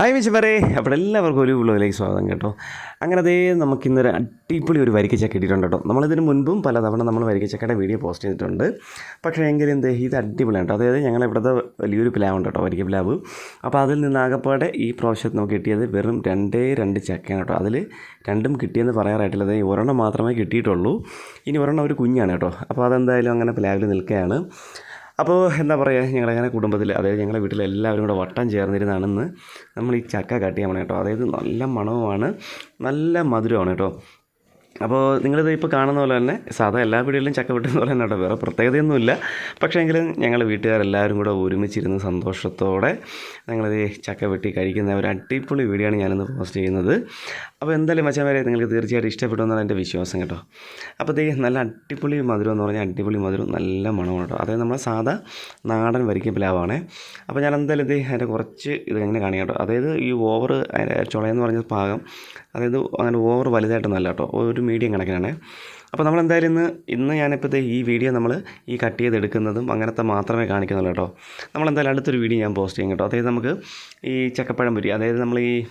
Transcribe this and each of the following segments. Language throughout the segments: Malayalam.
ഹായ് മിച്ചവരെ അപ്പോൾ എല്ലാവർക്കും ഒരു വ്ലോഗിലേക്ക് സ്വാഗതം കേട്ടോ. അങ്ങനെ അതേ നമുക്കിന്നൊരു അടിപൊളി ഒരു വരിക്കച്ചക്ക ഇട്ടിട്ടുണ്ട് കേട്ടോ. നമ്മളിതിന് മുൻപും പലതവണ നമ്മൾ വരിക്കച്ചക്കയുടെ വീഡിയോ പോസ്റ്റ് ചെയ്തിട്ടുണ്ട്. പക്ഷേ എങ്കിലും എന്ത് ഇത് അടിപൊളിയാണ് കേട്ടോ. അതായത് ഞങ്ങൾ ഇവിടുത്തെ വലിയൊരു പ്ലാവ് ഉണ്ട് കേട്ടോ വരിക്ക പ്ലാവ്. അപ്പോൾ അതിൽ നിന്നാകപ്പാടെ ഈ പ്രാവശ്യത്ത് നമുക്ക് കിട്ടിയത് വെറും രണ്ടേ രണ്ട് ചക്കയാണ് കേട്ടോ. അതിൽ രണ്ടും കിട്ടിയെന്ന് പറയാറായിട്ടില്ല. അതായത് ഒരെണ്ണം മാത്രമേ കിട്ടിയിട്ടുള്ളൂ. ഇനി ഒരെണ്ണം ഒരു കുഞ്ഞാണ് കേട്ടോ. അപ്പോൾ അതെന്തായാലും അങ്ങനെ പ്ലാവിൽ നിൽക്കുകയാണ്. അപ്പോൾ എന്താ പറയുക ഞങ്ങളങ്ങനെ കുടുംബത്തിൽ അതായത് ഞങ്ങളുടെ വീട്ടിൽ എല്ലാവരും കൂടെ വട്ടം ചേർന്നിരുന്നാണെന്ന് നമ്മൾ ഈ ചക്ക കട്ട് ചെയ്യാൻ കേട്ടോ. അതായത് നല്ല മണവുമാണ് നല്ല മധുരമാണ് കേട്ടോ. അപ്പോൾ നിങ്ങളിത് ഇപ്പോൾ കാണുന്ന പോലെ തന്നെ സാധാ എല്ലാ വീടുകളിലും ചക്ക വെട്ടുന്ന പോലെ തന്നെ വേറെ പ്രത്യേകതയൊന്നുമില്ല. പക്ഷേ എങ്കിലും ഞങ്ങൾ വീട്ടുകാരെല്ലാവരും കൂടെ ഒരുമിച്ചിരുന്ന് സന്തോഷത്തോടെ ഞങ്ങളിത് ചക്ക വെട്ടി കഴിക്കുന്ന ഒരു അടിപൊളി വീഡിയോ ആണ് ഞാനിന്ന് പോസ്റ്റ് ചെയ്യുന്നത്. അപ്പോൾ എന്തായാലും മച്ചാൻ വരെ നിങ്ങൾക്ക് തീർച്ചയായിട്ടും ഇഷ്ടപ്പെടുമെന്നാണ് എന്റെ വിശ്വാസം കേട്ടോ. അപ്പോൾ ഇത് നല്ല അടിപൊളി മധുരം എന്ന് പറഞ്ഞാൽ അടിപൊളി മധുരം നല്ല മണമാണ് കേട്ടോ. അതായത് നമ്മൾ സാധാ നാടൻ വരിക്ക പ്ലാവാണേ. അപ്പോൾ ഞാൻ എന്തായാലും ഇത് അതിന്റെ കുറച്ച് ഇത് എങ്ങനെ കാണിക്കാം കേട്ടോ. അതായത് ഈ ഓവർ ചുളയെന്ന് പറഞ്ഞ ഭാഗം അതായത് അങ്ങനെ ഓവർ വലുതായിട്ടൊന്നല്ല കേട്ടോ. ഒരു മീഡിയം കണക്കിനാണ്. അപ്പോൾ നമ്മൾ എന്തായാലും ഇന്ന് ഇന്ന് ഞാനിപ്പോൾ ഈ വീഡിയോ നമ്മൾ ഈ കട്ട് ചെയ്ത് എടുക്കുന്നതും അങ്ങനത്തെ മാത്രമേ കാണിക്കുന്നുള്ളൂ കേട്ടോ. നമ്മൾ എന്തായാലും അടുത്തൊരു വീഡിയോ ഞാൻ പോസ്റ്റ് ചെയ്യും കേട്ടോ. അതായത് നമുക്ക് ഈ ചക്കപ്പഴം പുരി അതായത് നമ്മൾ ഈ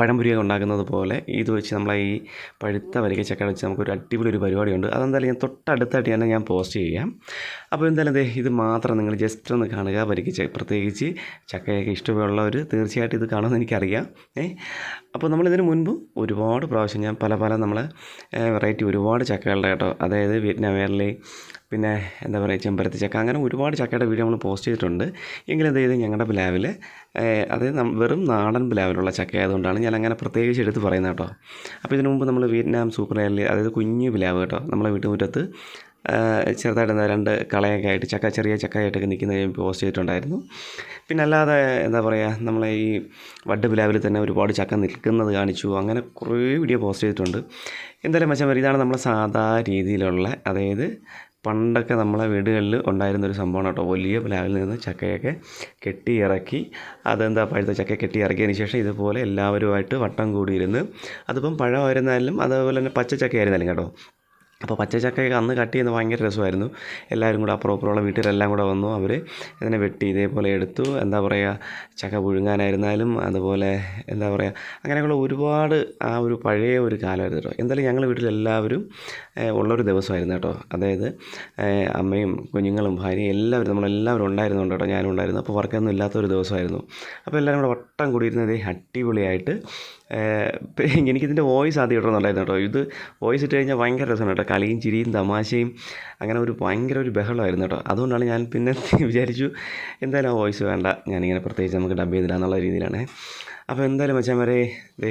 പഴംപൊരിയൊക്കെ ഉണ്ടാക്കുന്നത് പോലെ ഇത് വെച്ച് നമ്മളെ ഈ പഴുത്ത വരിക ചക്ക വെച്ച് നമുക്കൊരു അടിപൊളി ഒരു പരിപാടിയുണ്ട്. അതെന്തായാലും ഞാൻ തൊട്ടടുത്തായിട്ട് തന്നെ ഞാൻ പോസ്റ്റ് ചെയ്യാം. അപ്പോൾ എന്തായാലും അതെ ഇത് മാത്രം നിങ്ങൾ ജസ്റ്റ് ഒന്ന് കാണുക. വരിക പ്രത്യേകിച്ച് ചക്കയൊക്കെ ഇഷ്ടമുള്ളവർ തീർച്ചയായിട്ടും ഇത് കാണുമെന്ന് എനിക്കറിയാം. ഏ? അപ്പോൾ നമ്മൾ നമ്മളിതിന് മുൻപ് ഒരുപാട് പ്രാവശ്യം ഞാൻ പല പല നമ്മളെ വെറൈറ്റി ഒരുപാട് ചക്കകളുടെ കേട്ടോ. അതായത് വിയറ്റ്നാം എയർലി പിന്നെ എന്താ പറയുക ചെമ്പരത്തി ചക്ക അങ്ങനെ ഒരുപാട് ചക്കയുടെ വീഡിയോ നമ്മൾ പോസ്റ്റ് ചെയ്തിട്ടുണ്ട്. എങ്കിലും അതായത് ഞങ്ങളുടെ പ്ലാവിൽ അതായത് വെറും നാടൻ പ്ലാവിലുള്ള ചക്ക ആയതുകൊണ്ടാണ് ഞാൻ അങ്ങനെ പ്രത്യേകിച്ച് എടുത്ത് പറയുന്നത് കേട്ടോ. അപ്പോൾ ഇതിനു മുമ്പ് നമ്മൾ വിയറ്റ്നാം സൂപ്പർ എയർലി അതായത് കുഞ്ഞു പ്ലാവ് കേട്ടോ നമ്മളെ വീട്ടുമുറ്റത്ത് ചെറുതായിട്ട് രണ്ട് കളയൊക്കെ ആയിട്ട് ചക്ക ചെറിയ ചക്കയായിട്ടൊക്കെ നിൽക്കുന്ന പോസ്റ്റ് ചെയ്തിട്ടുണ്ടായിരുന്നു. പിന്നെ അല്ലാതെ എന്താ പറയുക നമ്മളെ ഈ വഡ് പിലാവിൽ തന്നെ ഒരുപാട് ചക്ക നിൽക്കുന്നത് കാണിച്ചു. അങ്ങനെ കുറേ വീഡിയോ പോസ്റ്റ് ചെയ്തിട്ടുണ്ട്. എന്തായാലും മച്ചാൻ ഇതാണ് നമ്മളെ സാധാ രീതിയിലുള്ള അതായത് പണ്ടൊക്കെ നമ്മളെ വീടുകളിൽ ഉണ്ടായിരുന്ന ഒരു സംഭവമാണ് കേട്ടോ. വലിയ പ്ലാവിൽ നിന്ന് ചക്കയൊക്കെ കെട്ടി ഇറക്കി അതെന്താ പഴുത്ത ചക്ക കെട്ടി ഇറക്കിയതിന് ശേഷം ഇതുപോലെ എല്ലാവരുമായിട്ട് വട്ടം കൂടിയിരുന്ന് അതിപ്പം പഴമായിരുന്നാലും അതുപോലെ തന്നെ പച്ച ചക്കയായിരുന്നാലും കേട്ടോ. അപ്പോൾ പച്ചച്ചക്കയൊക്കെ അന്ന് കട്ട് ചെയ്യുന്നത് ഭയങ്കര രസമായിരുന്നു. എല്ലാവരും കൂടെ അപ്പുറം വീട്ടിലെല്ലാം കൂടെ വന്നു. അവർ ഇതിനെ വെട്ടി ഇതേപോലെ എടുത്തു. എന്താ പറയുക ചക്ക പുഴുങ്ങാനായിരുന്നാലും അതുപോലെ എന്താ പറയുക അങ്ങനെയുള്ള ഒരുപാട് ആ ഒരു പഴയ ഒരു കാലമായിരുന്നു കേട്ടോ. എന്തായാലും ഞങ്ങൾ വീട്ടിലെല്ലാവരും ഉള്ളൊരു ദിവസമായിരുന്നു കേട്ടോ. അതായത് അമ്മയും കുഞ്ഞുങ്ങളും ഭാര്യയും എല്ലാവരും നമ്മളെല്ലാവരും ഉണ്ടായിരുന്നുണ്ട് കേട്ടോ ഞാനും ഉണ്ടായിരുന്നു അപ്പോൾ വർക്കൊന്നും ഇല്ലാത്തൊരു ദിവസമായിരുന്നു. അപ്പോൾ എല്ലാവരും കൂടെ വട്ടം കൂടിയിരുന്നത് അടിപൊളിയായിട്ട് എനിക്കിതിന്റെ വോയിസ് ആദ്യം ഇടണമെന്നുണ്ടായിരുന്നു കേട്ടോ. ഇത് വോയിസ് ഇട്ട് കഴിഞ്ഞാൽ ഭയങ്കര രസമാണ് കേട്ടോ. കളിയും ചിരിയും തമാശയും അങ്ങനെ ഒരു ഭയങ്കര ഒരു ബഹളമായിരുന്നു കേട്ടോ. അതുകൊണ്ടാണ് ഞാൻ പിന്നെ വിചാരിച്ചു എന്തായാലും ആ വോയിസ് വേണ്ട. ഞാനിങ്ങനെ പ്രത്യേകിച്ച് നമുക്ക് ഡബ് ചെയ്തില്ല എന്നുള്ള രീതിയിലാണ്. അപ്പോൾ എന്തായാലും മച്ചാൻ വരെ ദേ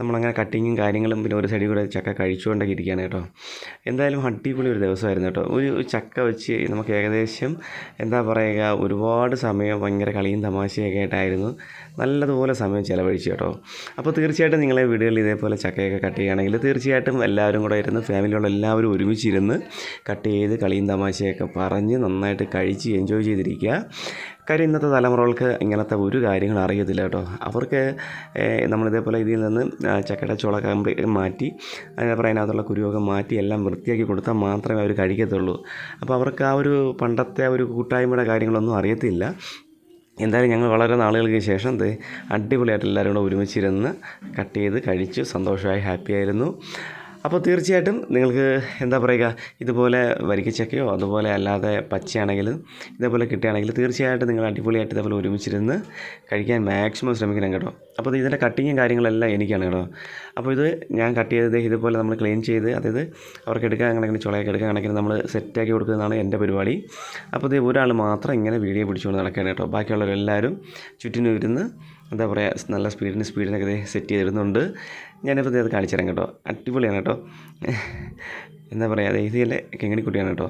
നമ്മളങ്ങനെ കട്ടിങ്ങും കാര്യങ്ങളും പിന്നെ ഒരു സൈഡിൽ കൂടെ ചക്ക കഴിച്ചുകൊണ്ടൊക്കെ ഇരിക്കുകയാണ് കേട്ടോ. എന്തായാലും അടിപൊളി ഒരു ദിവസമായിരുന്നു കേട്ടോ. ഒരു ചക്ക വെച്ച് നമുക്ക് ഏകദേശം എന്താ പറയുക ഒരുപാട് സമയം ഭയങ്കര കളിയും തമാശയൊക്കെ ആയിട്ടായിരുന്നു. നല്ലതുപോലെ സമയം ചിലവഴിച്ചു കേട്ടോ. അപ്പോൾ തീർച്ചയായിട്ടും നിങ്ങളെ വീടുകളിൽ ഇതേപോലെ ചക്കയൊക്കെ കട്ട് ചെയ്യുകയാണെങ്കിൽ തീർച്ചയായിട്ടും എല്ലാവരും കൂടെ ഇരുന്ന് ഫാമിലിയുള്ള എല്ലാവരും ഒരുമിച്ചിരുന്ന് കട്ട് ചെയ്ത് കളിയും തമാശയൊക്കെ പറഞ്ഞ് നന്നായിട്ട് കഴിച്ച് എൻജോയ് ചെയ്തിരിക്കുക. കാര്യം ഇന്നത്തെ തലമുറകൾക്ക് ഇങ്ങനത്തെ ഒരു കാര്യങ്ങൾ അറിയത്തില്ല കേട്ടോ. അവർക്ക് നമ്മളിതേപോലെ ഇതിൽ നിന്ന് ചക്കട ചുള കമ്പി മാറ്റി അതേപോലെ അതിനകത്തുള്ള കുരുവൊക്കെ മാറ്റി എല്ലാം വൃത്തിയാക്കി കൊടുത്താൽ മാത്രമേ അവർ കഴിക്കത്തുള്ളൂ. അപ്പോൾ അവർക്ക് ആ ഒരു പണ്ടത്തെ ഒരു കൂട്ടായ്മയുടെ കാര്യങ്ങളൊന്നും അറിയത്തില്ല. എന്തായാലും ഞങ്ങൾ വളരെ നാളുകൾക്ക് ശേഷം ഇത് അടിപൊളിയായിട്ട് എല്ലാവരും കൂടെ ഒരുമിച്ചിരുന്ന് കട്ട് ചെയ്ത് കഴിച്ചു. സന്തോഷമായി ഹാപ്പി ആയിരുന്നു അപ്പോൾ തീർച്ചയായിട്ടും നിങ്ങൾക്ക് എന്താ പറയുക ഇതുപോലെ വരിക്കച്ചക്കയോ അതുപോലെ അല്ലാതെ പച്ചയാണെങ്കിലും ഇതേപോലെ കിട്ടുകയാണെങ്കിൽ തീർച്ചയായിട്ടും നിങ്ങൾ അടിപൊളിയായിട്ട് ഇതേപോലെ ഒരുമിച്ചിരുന്ന് കഴിക്കാൻ മാക്സിമം ശ്രമിക്കണം കേട്ടോ. അപ്പോൾ ഇതിന്റെ കട്ടിങ്ങും കാര്യങ്ങളെല്ലാം എനിക്കാണ് കേട്ടോ. അപ്പോൾ ഇത് ഞാൻ കട്ട് ചെയ്തത് ഇതുപോലെ നമ്മൾ ക്ലീൻ ചെയ്ത് അതായത് അവർക്ക് എടുക്കാൻ കണക്കിന് ചുളയൊക്കെ എടുക്കാൻ കണക്കിന് നമ്മൾ സെറ്റാക്കി കൊടുക്കുന്നതാണ് എന്റെ പരിപാടി. അപ്പോൾ ഇത് ഒരാൾ മാത്രം ഇങ്ങനെ വീഡിയോ പിടിച്ചുകൊണ്ട് നടക്കുകയാണ് കേട്ടോ. ബാക്കിയുള്ളവരെല്ലാവരും ചുറ്റിനും ഇരുന്ന് എന്താ പറയുക നല്ല സ്പീഡിന് സ്പീഡിനൊക്കെ ഇത് സെറ്റ് ചെയ്തിരുന്നുണ്ട് ഞാനിപ്പോൾ ഇത് കാണിച്ചു തരാം കേട്ടോ. അടിപൊളിയാണ് കേട്ടോ. എന്താ പറയുക അതെ ഇതിലെ കെങ്ങണിക്കുട്ടിയാണ് കേട്ടോ.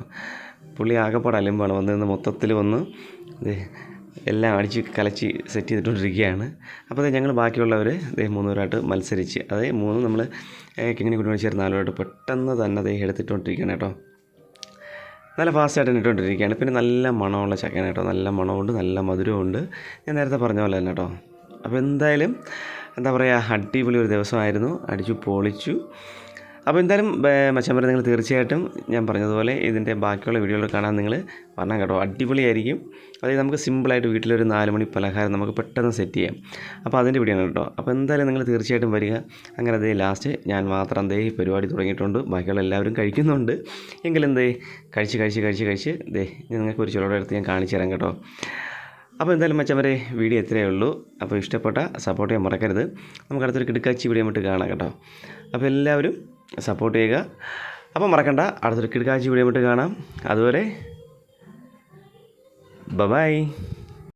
പുള്ളി ആകെപ്പാട് അലമ്പാണ്. വന്ന് നിന്ന് മൊത്തത്തിൽ വന്ന് ഇത് എല്ലാം അടിച്ച് കലച്ച് സെറ്റ് ചെയ്തിട്ടുകൊണ്ടിരിക്കുകയാണ് അപ്പോൾ ഞങ്ങൾ ബാക്കിയുള്ളവർ ദേ മൂന്നുപേരായിട്ട് മത്സരിച്ച് അതായത് മൂന്ന് നമ്മൾ കെങ്ങണിക്കുട്ടിയോട് ചേർന്ന് നാലുപേരായിട്ട് പെട്ടെന്ന് തന്നെ ദേ എടുത്തിട്ടുകൊണ്ടിരിക്കുകയാണ് കേട്ടോ. നല്ല ഫാസ്റ്റായിട്ട് ഇട്ടുകൊണ്ടിരിക്കുകയാണ് പിന്നെ നല്ല മണമുള്ള ചക്കയാണ് കേട്ടോ. നല്ല മണമുണ്ട് നല്ല മധുരമുണ്ട്. ഞാൻ നേരത്തെ പറഞ്ഞ പോലെ തന്നെ കേട്ടോ. അപ്പോൾ എന്തായാലും എന്താ പറയുക അടിപൊളി ഒരു ദിവസമായിരുന്നു. അടിച്ചു പൊളിച്ചു. അപ്പോൾ എന്തായാലും മച്ചമ്പരം നിങ്ങൾ തീർച്ചയായിട്ടും ഞാൻ പറഞ്ഞതുപോലെ ഇതിന്റെ ബാക്കിയുള്ള വീഡിയോകൾ കാണാൻ നിങ്ങൾ പറഞ്ഞാൽ കേട്ടോ. അടിപൊളിയായിരിക്കും. അതായത് നമുക്ക് സിമ്പിളായിട്ട് വീട്ടിലൊരു നാല് മണി പലഹാരം നമുക്ക് പെട്ടെന്ന് സെറ്റ് ചെയ്യാം. അപ്പോൾ അതിന്റെ വീഡിയോ ആണ് കേട്ടോ. അപ്പോൾ എന്തായാലും നിങ്ങൾ തീർച്ചയായിട്ടും വരിക. അങ്ങനെ അതേ ലാസ്റ്റ് ഞാൻ മാത്രം ദേ പരിപാടി തുടങ്ങിയിട്ടുണ്ട്. ബാക്കിയുള്ള എല്ലാവരും കഴിക്കുന്നുണ്ട്. എങ്കിലും എന്തേ കഴിച്ച് കഴിച്ച് കഴിച്ച് കഴിച്ച് ദേ നിങ്ങൾക്ക് ഒരു ചുളയുടെ അടുത്ത് ഞാൻ കാണിച്ചു തരാം കേട്ടോ. അപ്പോൾ എന്തായാലും മച്ചവരെ വീഡിയോ ഇത്രയേ ഉള്ളൂ. അപ്പോൾ ഇഷ്ടപ്പെട്ട സപ്പോർട്ട് ചെയ്യാൻ മറക്കരുത്. നമുക്ക് അടുത്തൊരു കിടക്കാച്ചി വീഡിയോ വിട്ട് കാണാം കേട്ടോ. അപ്പോൾ എല്ലാവരും സപ്പോർട്ട് ചെയ്യുക. അപ്പോൾ മറക്കണ്ട അടുത്തൊരു കിടക്കാച്ചി വീഡിയോ വിട്ട് കാണാം. അതുവരെ ബൈ